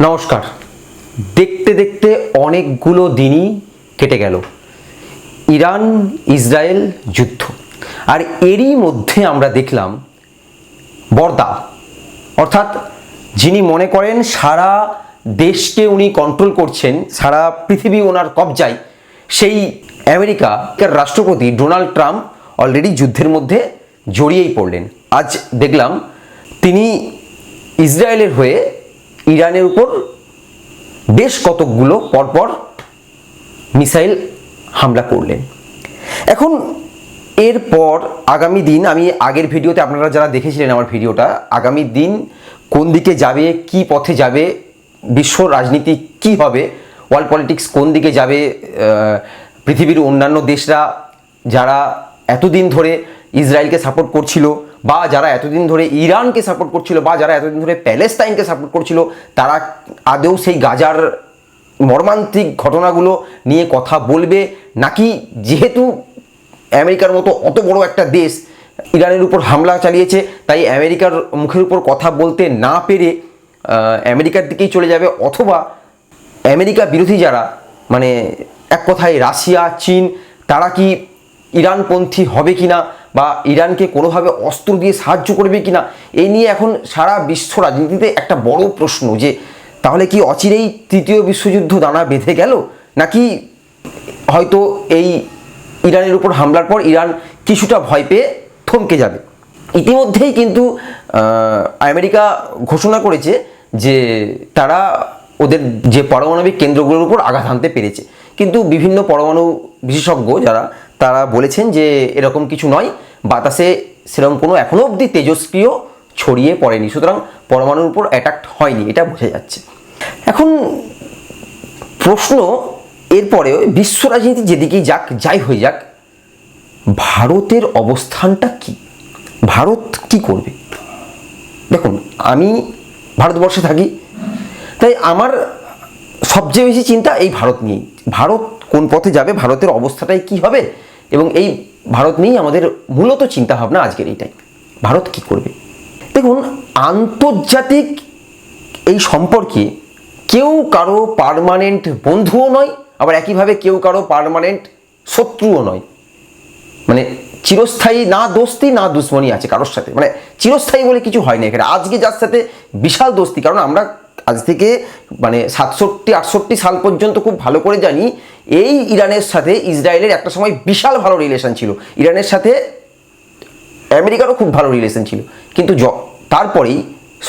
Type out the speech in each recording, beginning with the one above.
নমস্কার। দেখতে দেখতে অনেকগুলো দিনই কেটে গেল। ইরান, ইসরায়েল যুদ্ধ। আর এরই মধ্যে আমরা দেখলাম বর্দা। অর্থাৎ যিনি মনে করেন সারা দেশকে উনি কন্ট্রোল করছেন, সারা পৃথিবী ওনার কবজায়, সেই আমেরিকার রাষ্ট্রপতি ডোনাল্ড ট্রাম্প অলরেডি যুদ্ধের মধ্যে জড়িয়েই পড়লেন। আজ দেখলাম তিনি ইসরায়েলের হয়ে ইরানের উপর বেশ কতকগুলো পরপর মিসাইল হামলা করলেন। এখন এরপর আগামী দিন, আমি আগের ভিডিওতে আপনারা যারা দেখেছিলেন আমার ভিডিওটা, আগামী দিন কোন দিকে যাবে, কি পথে যাবে, বিশ্ব রাজনীতি কি হবে, ওয়ার্ল্ড পলিটিক্স কোন দিকে যাবে পৃথিবীর অন্যান্য দেশরা যারা এতদিন ধরে ইসরায়েলকে সাপোর্ট করছিল বা যারা এতদিন ধরে ইরানকে সাপোর্ট করছিল বা যারা এতদিন ধরে প্যালেস্তাইনকে সাপোর্ট করছিল, তারা আদৌ সেই গাজার মর্মান্তিক ঘটনাগুলো নিয়ে কথা বলবে? নাকি যেহেতু আমেরিকার মতো অত বড় একটা দেশ, ইরানের উপর হামলা চালিয়েছে, তাই আমেরিকার মুখের উপর কথা বলতে না পেরে আমেরিকার দিকেই চলে যাবে? অথবা আমেরিকা বিরোধী যারা মানে এক কথায় রাশিয়া, চীন, তারা কি ইরানপন্থী হবে কিনা? বা ইরানকে কোনোভাবে অস্ত্র দিয়ে সাহায্য করবে কিনা এই নিয়ে এখন সারা বিশ্ব রাজনীতিতে একটা বড় প্রশ্ন যে, তাহলে কি অচিরেই তৃতীয় বিশ্বযুদ্ধ দানা বেঁধে গেল? নাকি হয়তো এই ইরানের উপর হামলার পর ইরান কিছুটা ভয় পেয়ে থমকে যাবে? ইতিমধ্যেই কিন্তু আমেরিকা ঘোষণা করেছে যে, তারা ওদের যে পারমাণবিক কেন্দ্রগুলোর উপর আঘাত হানতে পেরেছে। কিন্তু বিভিন্ন পরমাণু বিশেষজ্ঞ যারা তারা বলেছেন যে এরকম কিছু নয়, বাতাসে সেরকম কোনো এখনও অবধি তেজস্ক্রিয় ছড়িয়ে পড়েনি, সুতরাং পরমাণুর উপর অ্যাটাক হয়নি, এটা বোঝা যাচ্ছে। এখন প্রশ্ন, এরপরে বিশ্ব রাজনীতি যেদিকেই যাক, যাই হয়ে যাক, ভারতের অবস্থানটা কি? ভারত কি করবে? দেখুন, আমি ভারতবর্ষে থাকি, তাই আমার সবচেয়ে বেশি চিন্তা এই ভারত নিয়েই। ভারত কোন পথে যাবে, ভারতের অবস্থাটাই কি হবে এবং এই ভারত নিয়েই আমাদের মূলত চিন্তা ভাবনা আজকের এইটাই ভারত কি করবে? দেখুন, আন্তর্জাতিক এই সম্পর্কে কেউ কারও পার্মানেন্ট বন্ধুও নয়, আবার একইভাবে কেউ কারও পার্মানেন্ট শত্রুও নয়। মানে চিরস্থায়ী না দোস্তি, না দুশ্মনী আছে কারোর সাথে। মানে চিরস্থায়ী বলে কিছু হয় না এখানে। আজকে যার সাথে বিশাল দোস্তি, কারণ আমরা আজ থেকে মানে সাতষট্টি, আটষট্টি সাল পর্যন্ত খুব ভালো করে জানি, এই ইরানের সাথে ইসরায়েলের একটা সময় বিশাল ভালো রিলেশন ছিল। ইরানের সাথে আমেরিকারও খুব ভালো রিলেশন ছিল। কিন্তু তারপরেই,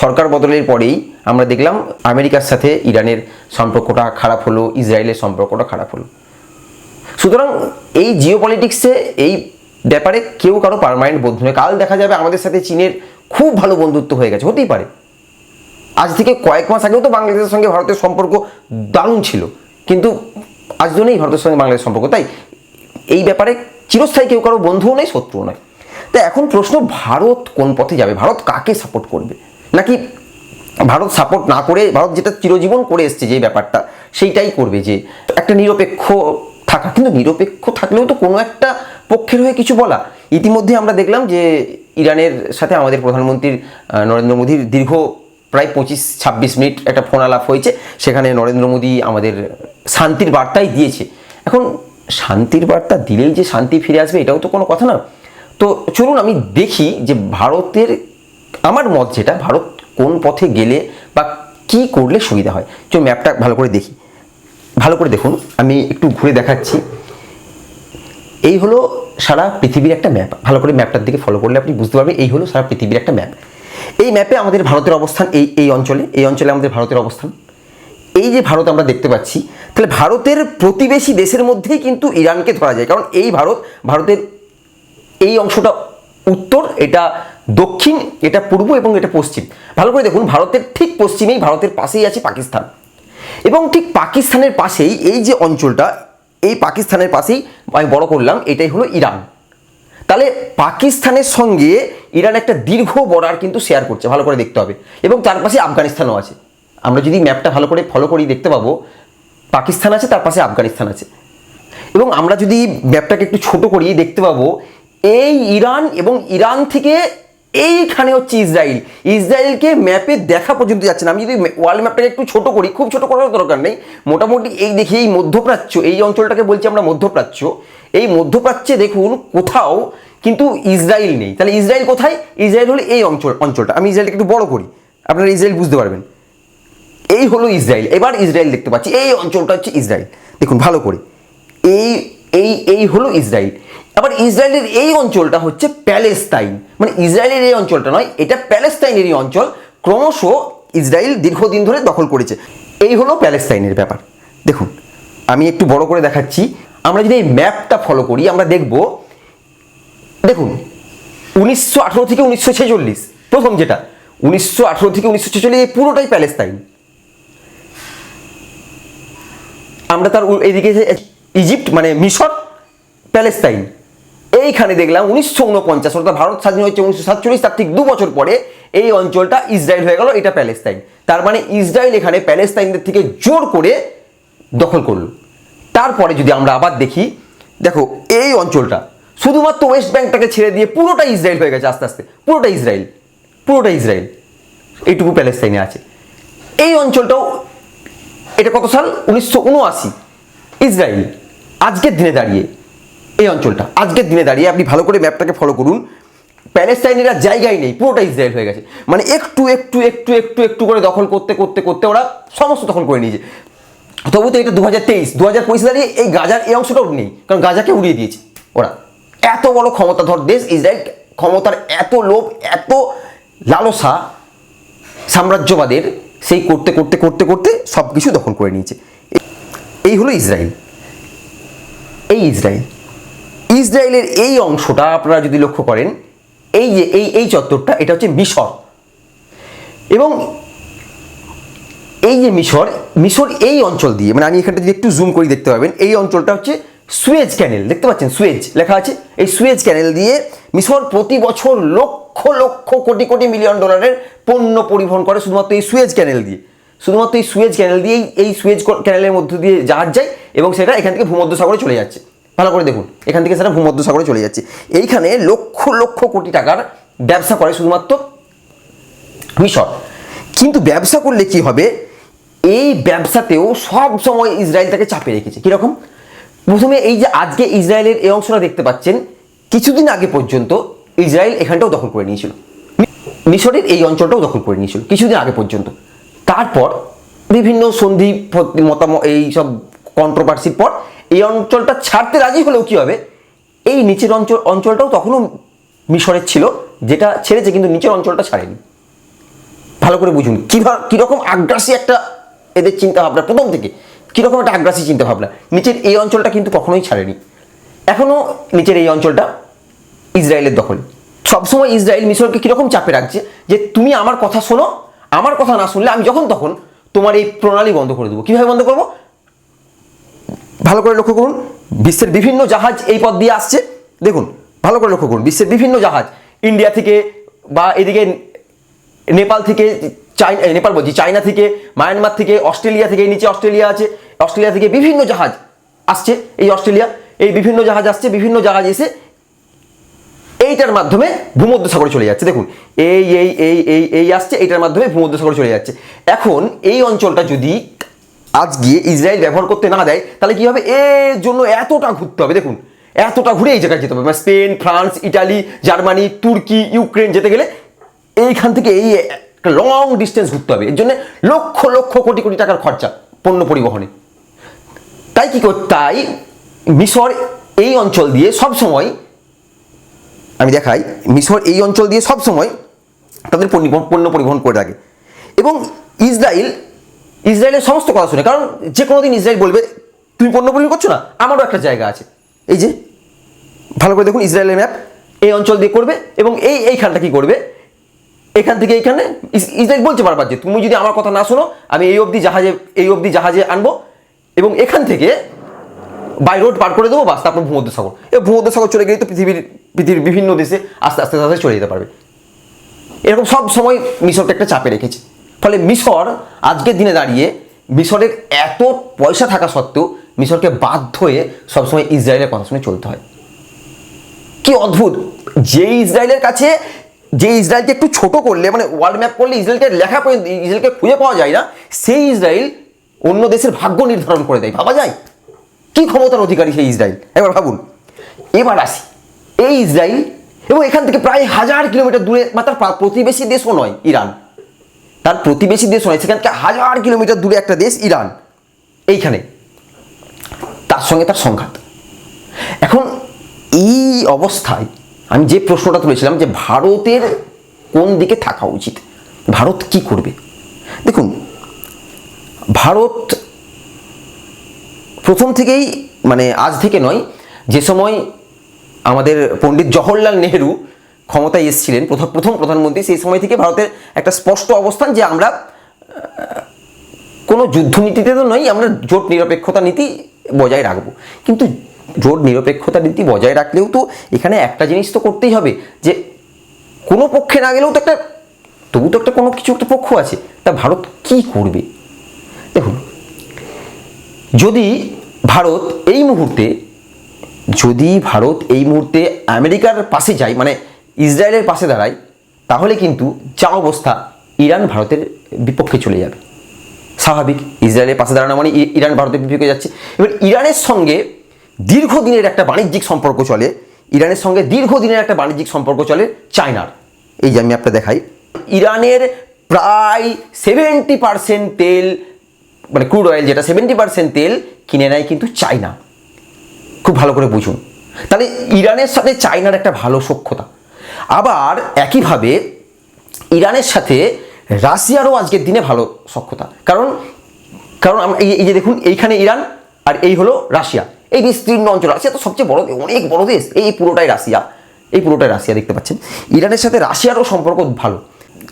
সরকার বদলের পরেই আমরা দেখলাম আমেরিকার সাথে ইরানের সম্পর্কটা খারাপ হলো, ইসরায়েলের সম্পর্কটা খারাপ হলো। সুতরাং এই জিও পলিটিক্সে এই ব্যাপারে কেউ কারও পারমানেন্ট বন্ধু নয়। কাল দেখা যাবে আমাদের সাথে চীনের খুব ভালো বন্ধুত্ব হয়ে গেছে, হতেই পারে। আজ থেকে কয়েক মাস আগেও তো বাংলাদেশের সঙ্গে ভারতের সম্পর্ক দারুণ ছিল। কিন্তু আজ তো নেই ভারতের সঙ্গে বাংলাদেশের সম্পর্ক। তাই এই ব্যাপারে চিরস্থায়ী কেউ কারও বন্ধুও নেই শত্রুও নয়। তাই এখন প্রশ্ন, ভারত কোন পথে যাবে? ভারত কাকে সাপোর্ট করবে? নাকি ভারত সাপোর্ট না করে, ভারত যেটা চিরজীবন করে এসছে যে ব্যাপারটা, সেইটাই করবে যে একটা নিরপেক্ষ থাকা? কিন্তু নিরপেক্ষ থাকলেও তো কোনো একটা পক্ষের হয়ে কিছু বলা। ইতিমধ্যে আমরা দেখলাম যে ইরানের সাথে আমাদের প্রধানমন্ত্রীর নরেন্দ্র মোদীর দীর্ঘ প্রায় পঁচিশ, ছাব্বিশ মিনিট একটা ফোন আলাপ হয়েছে। সেখানে নরেন্দ্র মোদী আমাদের শান্তির বার্তাই দিয়েছে। এখন শান্তির বার্তা দিলেই যে শান্তি ফিরে আসবে, এটাও তো কোনো কথা না। তো চলুন আমি দেখি যে ভারতের, আমার মত যেটা, ভারত কোন পথে গেলে বা কি করলে সুবিধা হয়। চলুন ম্যাপটা ভালো করে দেখি। ভালো করে দেখুন, আমি একটু ঘুরে দেখাচ্ছি। এই হলো সারা পৃথিবীর একটা ম্যাপ। ভালো করে ম্যাপটার দিকে ফলো করলে আপনি বুঝতে পারবেন, এই হলো সারা পৃথিবীর একটা ম্যাপ। এই ম্যাপে আমাদের ভারতের অবস্থান, এই এই অঞ্চলে এই অঞ্চলে আমাদের ভারতের অবস্থান। এই যে ভারত আমরা দেখতে পাচ্ছি, তাহলে ভারতের প্রতিবেশী দেশের মধ্যেই কিন্তু ইরানকে ধরা যায়। কারণ এই ভারত, ভারতের এই অংশটা উত্তর, এটা দক্ষিণ, এটা পূর্ব এবং এটা পশ্চিম। ভালো করে দেখুন, ভারতের ঠিক পশ্চিমেই ভারতের পাশেই আছে পাকিস্তান। এবং ঠিক পাকিস্তানের পাশেই এই যে অঞ্চলটা, এই পাকিস্তানের পাশেই আমি বড় করলাম, এটাই হলো ইরান। তাহলে পাকিস্তানের সঙ্গে ইরান একটা দীর্ঘ বর্ডার কিন্তু শেয়ার করছে, ভালো করে দেখতে হবে। এবং তার পাশে আফগানিস্তানও আছে। আমরা যদি ম্যাপটা ভালো করে ফলো করি দেখতে পাবো, পাকিস্তান আছে, তার পাশে আফগানিস্তান আছে। এবং আমরা যদি ম্যাপটাকে একটু ছোট করি দেখতে পাবো, এই ইরান এবং ইরান থেকে এইখানে হচ্ছে ইসরায়েল ইসরায়েলকে ম্যাপে দেখা পর্যন্ত যাচ্ছে না। আমি যদি ওয়ার্ল্ড ম্যাপটাকে একটু ছোট করি, খুব ছোট করার দরকার নেই। মোটামুটি এই দেখি, এই মধ্যপ্রাচ্য, এই অঞ্চলটাকে বলছি আমরা মধ্যপ্রাচ্য। এই মধ্যপ্রাচ্যে দেখুন কোথাও কিন্তু ইসরায়েল নেই। তাহলে ইসরায়েল কোথায়? ইসরায়েল হলো এই অঞ্চল, অঞ্চলটা। আমি ইসরায়েলকে একটু বড় করি। আপনারা ইসরায়েল বুঝতে পারবেন। এই হলো ইসরায়েল এবার ইসরায়েল দেখতে পাচ্ছি। এই অঞ্চলটা হচ্ছে ইসরায়েল দেখুন, ভালো করে। এই এই এই হলো ইসরায়েল আবার ইসরায়েলের এই অঞ্চলটা হচ্ছে প্যালেস্তাইন। মানে ইসরায়েলের এই অঞ্চলটা নয়, এটা প্যালেস্তাইনেরই অঞ্চল, ক্রমশ ইসরায়েল দীর্ঘদিন ধরে দখল করেছে। এই হলো প্যালেস্তাইনের ব্যাপার। দেখুন, আমি একটু বড় করে দেখাচ্ছি। আমরা যদি এই ম্যাপটা ফলো করি, আমরা দেখব, দেখুন, উনিশশো আঠেরো থেকে উনিশশো ছেচল্লিশ, প্রথম যেটা, উনিশশো আঠেরো থেকে উনিশশো ছেচল্লিশ, এই পুরোটাই প্যালেস্তাইন। আমরা তার এইদিকে ইজিপ্ট মানে মিশর, প্যালেস্তাইন। এইখানে দেখলাম উনিশশো উনপঞ্চাশ অর্থাৎ ভারত স্বাধীন হয়েছে উনিশশো সাতচল্লিশ, তার ঠিক দু বছর পরে এই অঞ্চলটা ইসরায়েল হয়ে গেল, এটা প্যালেস্তাইন। তার মানে ইসরায়েল এখানে প্যালেস্তাইনদের থেকে জোর করে দখল করল। তারপরে যদি আমরা আবার দেখি, দেখো এই অঞ্চলটা শুধুমাত্র ওয়েস্ট ব্যাংকটাকে ছেড়ে দিয়ে পুরোটা ইসরায়েল হয়ে গেছে আস্তে আস্তে, পুরোটা ইসরায়েল পুরোটা ইসরায়েল, এইটুকু প্যালেস্তাইনে আছে। এই অঞ্চলটাও এটা কত সাল? উনিশশো উনআশি ইসরায়েল, আজকের দিনে দাঁড়িয়ে। এই অঞ্চলটা। আজকের দিনে দাঁড়িয়ে আপনি ভালো করে ম্যাপটাকে ফলো করুন। প্যালেস্টাইনের আর জায়গাই নেই পুরোটা ইসরায়েল হয়ে গেছে। মানে একটু একটু একটু একটু একটু করে দখল করতে করতে করতে ওরা সমস্ত দখল করে নিয়েছে। তবু তো এটা দু হাজার তেইশ দু হাজার পঁচিশ দাঁড়িয়ে এই গাজার এই অংশটাও নেই, কারণ গাজাকে উড়িয়ে দিয়েছে ওরা। এত বড় ক্ষমতাধর দেশ ইসরায়েল ক্ষমতার এত লোভ, এত লালসা সাম্রাজ্যবাদের সেই করতে করতে করতে করতে সব কিছু দখল করে নিয়েছে। এই হলো ইসরায়েল এই ইসরায়েল ইসরায়েলের এই অংশটা আপনারা যদি লক্ষ্য করেন, এই যে, এই এই চত্বরটা, এটা হচ্ছে মিশর। এবং এই যে মিশর মিশর এই অঞ্চল দিয়ে মানে আমি এখানটা যদি একটু জুম করি দেখতে পাবেন, এই অঞ্চলটা হচ্ছে সুয়েজ ক্যানেল দেখতে পাচ্ছেন? সুয়েজ, লেখা আছে। এই সুয়েজ ক্যানেল দিয়ে মিশর প্রতি বছর লক্ষ লক্ষ, কোটি কোটি মিলিয়ন ডলারের পণ্য পরিবহন করে শুধুমাত্র এই সুয়েজ ক্যানেল দিয়ে। শুধুমাত্র এই সুয়েজ ক্যানেল দিয়েই এই সুয়েজ ক্যানেলের মধ্য দিয়ে জাহাজ যায় এবং সেটা এখান থেকে ভূমধ্য সাগরে চলে যাচ্ছে। ভালো করে দেখুন। এখান থেকে সেটা ভূমধ্য সাগরে চলে যাচ্ছে। এইখানে লক্ষ লক্ষ কোটি টাকার ব্যবসা করে শুধুমাত্র মিশর। কিন্তু ব্যবসা করলে কি হবে? এই ব্যবসাতেও সব সময় ইসরায়েল তাকে চাপে রেখেছে। কীরকম? প্রথমে এই যে আজকে ইসরায়েলের এই অংশটা দেখতে পাচ্ছেন, কিছুদিন আগে পর্যন্ত ইসরায়েল এখানটাও দখল করে নিয়েছিল। মিশরের এই অঞ্চলটাও দখল করে নিয়েছিল, কিছুদিন আগে পর্যন্ত। তারপর বিভিন্ন সন্ধি মতামত, এই সব কন্ট্রোভার্সির পর এই অঞ্চলটা ছাড়তে রাজি হলেও কি হবে? এই নিচের অঞ্চল, অঞ্চলটাও তখনও মিশরের ছিল, যেটা ছেড়েছে, কিন্তু নিচের অঞ্চলটা ছাড়েনি। ভালো করে বুঝুন কীভাবে কীরকম আগ্রাসী একটা এদের চিন্তা ভাবনা প্রথম থেকে, কীরকম একটা আগ্রাসী চিন্তা ভাবনা নিচের এই অঞ্চলটা কিন্তু কখনোই ছাড়েনি। এখনও নিচের এই অঞ্চলটা ইসরায়েলের দখল। সবসময় ইসরায়েল মিশরকে কীরকম চাপে রাখছে, যে তুমি আমার কথা শোনো, আমার কথা না শুনলে আমি যখন তখন তোমার এই প্রণালী বন্ধ করে দেবো। কীভাবে বন্ধ করব? ভালো করে লক্ষ্য করুন, বিশ্বের বিভিন্ন জাহাজ এই পথ দিয়ে আসছে। দেখুন, ভালো করে লক্ষ্য করুন, বিশ্বের বিভিন্ন জাহাজ। ইন্ডিয়া থেকে বা এদিকে নেপাল থেকে চাইনা নেপাল বলছি চায়না থেকে, মায়ানমার থেকে, অস্ট্রেলিয়া থেকে নিচে অস্ট্রেলিয়া আছে। অস্ট্রেলিয়া থেকে বিভিন্ন জাহাজ আসছে এই অস্ট্রেলিয়া। এই বিভিন্ন জাহাজ আসছে, বিভিন্ন জাহাজ এসে এইটার মাধ্যমে ভূমধ্য সাগরে চলে যাচ্ছে। দেখুন, এই এই এই এই এই আসছে, এইটার মাধ্যমে ভূমধ্য সাগরে চলে যাচ্ছে। এখন এই অঞ্চলটা যদি আজ গিয়ে ইসরায়েল ব্যবহার করতে না দেয়, তাহলে কি হবে? এর জন্য এতটা ঘুরতে হবে, দেখুন, এতটা ঘুরে এই জায়গায় যেতে হবে। মানে Spain, France, Italy, Germany, Turkey, Ukraine যেতে গেলে এইখান থেকে এই একটা লং ডিস্টেন্স ঘুরতে হবে। এর জন্য লক্ষ লক্ষ কোটি কোটি টাকার খরচা পণ্য পরিবহনে। তাই কি তাই মিশর এই অঞ্চল দিয়ে সব সময় আমি দেখাই, মিশর এই অঞ্চল দিয়ে সব সময় তাদের পণ্য পরিবহন করে থাকে। এবং ইসরায়েল ইসরায়েলের সমস্ত কথা শুনে, কারণ যে কোনো দিন ইসরায়েল বলবে, তুমি পণ্য পরিবহন করছ না? আমারও একটা জায়গা আছে। এই যে, ভালো করে দেখুন ইসরায়েলের ম্যাপ। এই অঞ্চল দিয়ে করবে এবং এই এইখানটা কি করবে? এখান থেকে এইখানে ইস- ইসরায়েল বলছে বারবার যে, তুমি যদি আমার কথা না শোনো, আমি এই অবধি জাহাজে, এই অবধি জাহাজে আনব এবং এখান থেকে বাই রোড পার করে দেবো, বাস, তারপর ভূমধ্য সাগর এই ভূমধ্য সাগর চলে গেলে তো পৃথিবীর পৃথিবীর বিভিন্ন দেশে আস্তে আস্তে আস্তে চলে যেতে পারবে। এরকম সব সময় মিশরকে একটা চাপে রেখেছে। ফলে মিশর আজকের দিনে দাঁড়িয়ে মিশরের এত পয়সা থাকা সত্ত্বেও মিশরকে বাধ্য হয়ে সবসময় ইসরায়েলের কথা শুনে চলতে হয়। কি অদ্ভুত! যে ইসরায়েলের কাছে যে ইসরায়েলকে একটু ছোট করলে মানে ওয়ার্ল্ড ম্যাপ করলে ইসরায়েলকে লেখা পর্যন্ত, ইসরায়েলকে খুঁজে পাওয়া যায় না, সেই ইসরায়েল অন্য দেশের ভাগ্য নির্ধারণ করে দেয়। ভাবা যায়? কি ক্ষমতার অধিকারী সেই ইসরায়েল? এবার ভাবুন। এবার আসি। এই ইসরায়েল, এবং এখান থেকে প্রায় হাজার কিলোমিটার দূরে বা তার প্রা- প্রতিবেশী দেশও নয়, ইরান। তার প্রতিবেশী দেশ নয় সেখানকে হাজার কিলোমিটার দূরে একটা দেশ, ইরান। এইখানে। তার সঙ্গে তার সংঘাত। এখন এই অবস্থায় আমি যে প্রশ্নটা তুলেছিলাম যে ভারতের কোন দিকে থাকা উচিত? ভারত কি করবে? দেখুন, ভারত প্রথম থেকেই মানে আজ থেকে নয়, যে সময় আমাদের পণ্ডিত জওহরলাল নেহেরু ক্ষমতায় এসেছিলেন প্রথম প্রথম প্রধানমন্ত্রী, সেই সময় থেকে ভারতের একটা স্পষ্ট অবস্থান যে আমরা কোনো যুদ্ধনীতিতে তো নয় আমরা জোট নিরপেক্ষতা নীতি বজায় রাখব। কিন্তু জোট নিরপেক্ষতা নীতি বজায় রাখলেও তো এখানে একটা জিনিস তো করতেই হবে, যে কোনো পক্ষে না গেলেও তো একটা, তবু তো একটা কোনো কিছু একটা পক্ষ আছে, তা ভারত কি করবে? দেখুন, যদি ভারত এই মুহূর্তে, যদি ভারত এই মুহূর্তে আমেরিকার পাশে যায় মানে ইসরায়েলের পাশে দাঁড়ায়, তাহলে কিন্তু যা অবস্থা ইরান ভারতের বিপক্ষে চলে যাবে। স্বাভাবিক, ইসরায়েলের পাশে দাঁড়ানো মানে ইরান ভারতের বিপক্ষে যাচ্ছে। এবার ইরানের সঙ্গে দীর্ঘদিনের একটা বাণিজ্যিক সম্পর্ক চলে, ইরানের সঙ্গে দীর্ঘদিনের একটা বাণিজ্যিক সম্পর্ক চলে চায়নার। এই যে আমি আপনার দেখাই, ইরানের প্রায় সেভেন্টি পার্সেন্ট তেল মানে ক্রুড অয়েল যেটা সেভেন্টি পার্সেন্ট তেল কিনে নেয় কিন্তু চায়না। খুব ভালো করে বুঝুন। তাহলে ইরানের সাথে চায়নার একটা ভালো সখ্যতা। আবার একইভাবে ইরানের সাথে রাশিয়ারও আজকের দিনে ভালো সখ্যতা। কারণ কারণ আমরা এই যে দেখুন এইখানে ইরান আর এই হলো রাশিয়া। এই বিস্তীর্ণ অঞ্চল রাশিয়া তো সবচেয়ে বড় দেশ, অনেক বড় দেশ। এই পুরোটাই রাশিয়া। এই পুরোটাই রাশিয়া দেখতে পাচ্ছেন। ইরানের সাথে রাশিয়ারও সম্পর্ক ভালো।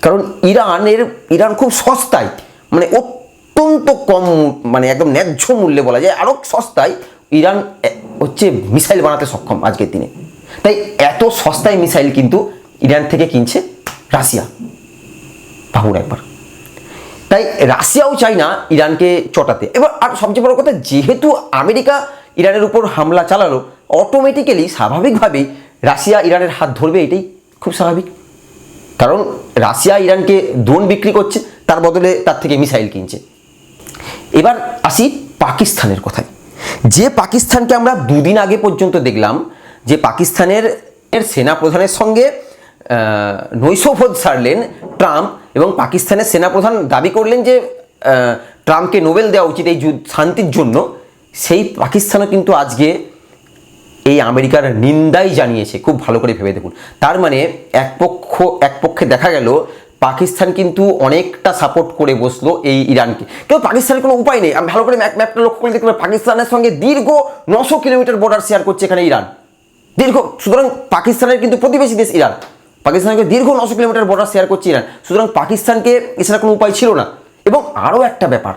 কারণ ইরানের ইরান খুব সস্তায় মানে অত্যন্ত কম মানে একদম ন্যায্য মূল্যে বলা যায় আরও সস্তায় ইরান হচ্ছে মিসাইল বানাতে সক্ষম আজকের দিনে। তাই এত সস্তায় মিসাইল কিন্তু ইরান থেকে কিনছে রাশিয়া। ভাবুন একবার। তাই রাশিয়াও চায় না ইরানকে চটাতে। এবার আর সবচেয়ে বড় কথা, যেহেতু আমেরিকা ইরানের উপর হামলা চালালো অটোমেটিক্যালি স্বাভাবিকভাবেই রাশিয়া ইরানের হাত ধরবে, এটাই খুব স্বাভাবিক। কারণ রাশিয়া ইরানকে ড্রোন বিক্রি করছে, তার বদলে তার থেকে মিসাইল কিনছে। এবার আসি পাকিস্তানের কথায়। যে পাকিস্তানকে আমরা দুদিন আগে পর্যন্ত দেখলাম যে পাকিস্তানের সেনাপ্রধানের সঙ্গে নৈশভোজ সারলেন ট্রাম্প এবং পাকিস্তানের সেনাপ্রধান দাবি করলেন যে ট্রাম্পকে নোবেল দেওয়া উচিত এই যুদ্ধ, শান্তির জন্য। সেই পাকিস্তানও কিন্তু আজকে এই আমেরিকার নিন্দাই জানিয়েছে, খুব ভালো করে ভেবে দেখুন। তার মানে এক পক্ষ, এক পক্ষে দেখা গেল, পাকিস্তান কিন্তু অনেকটা সাপোর্ট করে বসল এই ইরানকে। কেউ পাকিস্তানের কোনো উপায় নেই। আমি ভালো করে ম্যাপ ম্যাপটা লক্ষ্য করে দেখতে পাই পাকিস্তানের সঙ্গে দীর্ঘ নশো কিলোমিটার বর্ডার শেয়ার করছে এখানে ইরান। দীর্ঘ, সুতরাং পাকিস্তানের কিন্তু প্রতিবেশী দেশ ইরান। পাকিস্তানকে দীর্ঘ নশো কিলোমিটার বর্ডার শেয়ার করছে ইরান। সুতরাং পাকিস্তানকে এছাড়া কোনো উপায় ছিল না। এবং আরও একটা ব্যাপার,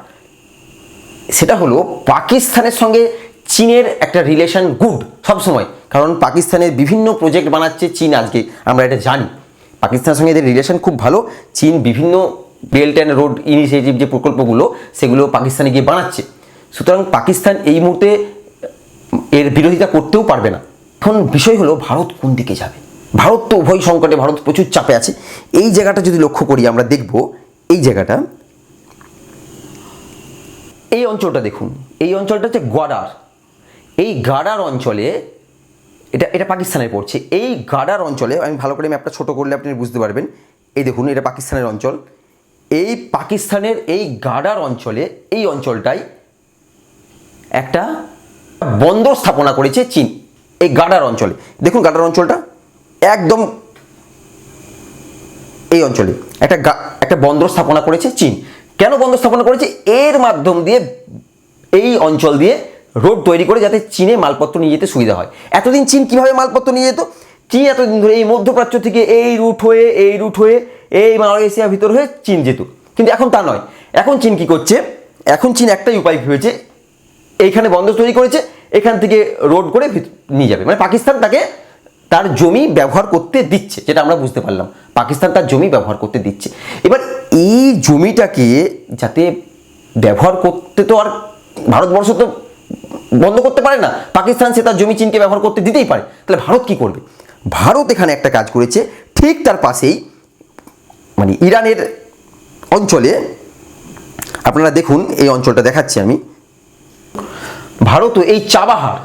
সেটা হলো পাকিস্তানের সঙ্গে চীনের একটা রিলেশন গুড সবসময়। কারণ পাকিস্তানের বিভিন্ন প্রজেক্ট বানাচ্ছে চীন আজকে, আমরা এটা জানি। পাকিস্তানের সঙ্গে এদের রিলেশন খুব ভালো। চীন বিভিন্ন বেল্ট অ্যান্ড রোড ইনিশিয়েটিভ যে প্রকল্পগুলো, সেগুলো পাকিস্তানে গিয়ে বানাচ্ছে। সুতরাং পাকিস্তান এই মুহূর্তে এর বিরোধিতা করতেও পারবে না। এখন বিষয় হলো ভারত কোন দিকে যাবে? ভারত তো উভয় সংকটে ভারত প্রচুর চাপে আছে। এই জায়গাটা যদি লক্ষ্য করি, আমরা দেখব এই জায়গাটা। এই অঞ্চলটা দেখুন। এই অঞ্চলটা হচ্ছে গাডার এই গাডার অঞ্চলে, এটা এটা পাকিস্তানে পড়ছে। এই গাডার অঞ্চলে, আমি ভালো করে ম্যাপটা ছোটো করলে আপনি বুঝতে পারবেন। এই দেখুন, এটা পাকিস্তানের অঞ্চল। এই পাকিস্তানের এই গাডার অঞ্চলে, এই অঞ্চলটায় একটা বন্দর স্থাপনা করেছে চীন। এই গাডার অঞ্চলে। দেখুন গাডার অঞ্চলটা? একদম এই অঞ্চলে। একটা একটা বন্দর স্থাপনা করেছে চীন। কেন বন্দর স্থাপনা করেছে? এর মাধ্যম দিয়ে এই অঞ্চল দিয়ে রোড তৈরি করে যাতে চীনে মালপত্র নিয়ে যেতে সুবিধা হয়। এতদিন চীন কীভাবে মালপত্র নিয়ে যেত? চীন এতদিন ধরে এই মধ্যপ্রাচ্য থেকে এই রুট হয়ে, এই রুট হয়ে, এই মালয়েশিয়ার ভিতর হয়ে চীন যেত। কিন্তু এখন তা নয়। এখন চীন কি করছে? এখন চীন একটাই উপায় ভেবেছে, এইখানে বন্দর তৈরি করেছে এখান থেকে রোড করে নিয়ে যাবে। মানে পাকিস্তান তাকে তার জমি ব্যবহার করতে দিচ্ছে, যেটা আমরা বুঝতে পারলাম। পাকিস্তান তার জমি ব্যবহার করতে দিচ্ছে। এবার এই জমিটাকে যাতে ব্যবহার করতে তো আর ভারতবর্ষ তো বন্ধ করতে পারে না, পাকিস্তান সে তার জমি চীনকে ব্যবহার করতে দিতেই পারে। তাহলে ভারত কি করবে? ভারত এখানে একটা কাজ করেছে, ঠিক তার পাশেই মানে ইরানের অঞ্চলে, আপনারা দেখুন এই অঞ্চলটা দেখাচ্ছি আমি। ভারতও এই চাবাহার,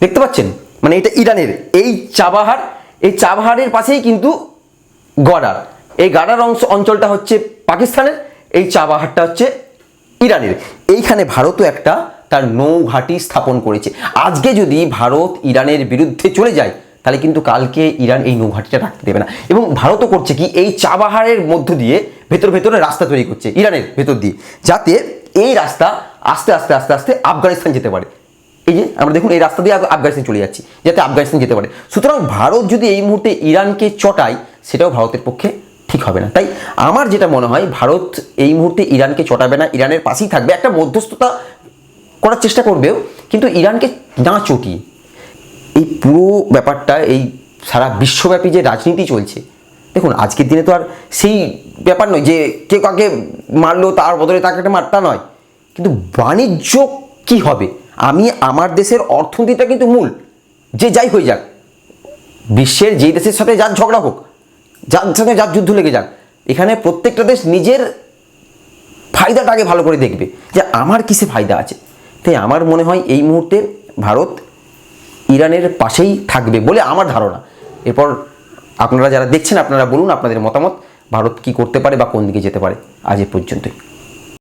দেখতে পাচ্ছেন? মানে এটা ইরানের, এই চাবাহার, এই চাবাহারের পাশেই কিন্তু গড়ার এই গাডার অংশ, অঞ্চলটা হচ্ছে পাকিস্তানের, এই চাবাহারটা হচ্ছে ইরানের। এইখানে ভারতও একটা তার নৌঘাঁটি স্থাপন করেছে। আজকে যদি ভারত ইরানের বিরুদ্ধে চলে যায়, তাহলে কিন্তু কালকে ইরান এই নৌঘাঁটিটা রাখতে দেবে না। এবং ভারতও করছে কি, এই চাবাহারের মধ্য দিয়ে ভেতর ভেতরে রাস্তা তৈরি করছে, ইরানের ভেতর দিয়ে। যাতে এই রাস্তা আস্তে আস্তে আস্তে আস্তে আফগানিস্তান যেতে পারে। এই যে আমরা দেখুন এই রাস্তা দিয়ে আফগানিস্তান চলে যাচ্ছি, যাতে আফগানিস্তান যেতে পারে। সুতরাং ভারত যদি এই মুহূর্তে ইরানকে চটায়, সেটাও ভারতের পক্ষে ঠিক হবে না। তাই আমার যেটা মনে হয়, ভারত এই মুহূর্তে ইরানকে চটাবে না, ইরানের পাশেই থাকবে, একটা মধ্যস্থতা করার চেষ্টা করবেও, কিন্তু ইরানকে না চটিয়ে। এই পুরো ব্যাপারটা, এই সারা বিশ্বব্যাপী যে রাজনীতি চলছে, দেখুন আজকের দিনে তো আর সেই ব্যাপার নয় যে কেউ কাকে মারলো, তার বদলে তাকে একটা মারতা নয়। কিন্তু বাণিজ্য কি হবে? আমি আমার দেশের অর্থনীতিটা কিন্তু মূল। যে যাই হয়ে যাক, বিশ্বের যেই দেশের সাথে যার ঝগড়া হোক, যার সাথে যার যুদ্ধ লেগে যাক, এখানে প্রত্যেকটা দেশ নিজের ফায়দাটা আগে ভালো করে দেখবে যে আমার কিসে ফায়দা আছে। তাই আমার মনে হয় এই মুহূর্তে ভারত ইরানের পাশেই থাকবে বলে আমার ধারণা। এরপর আপনারা যারা দেখছেন, আপনারা বলুন আপনাদের মতামত, ভারত কি করতে পারে বা কোন দিকে যেতে পারে আজ এ পর্যন্তই।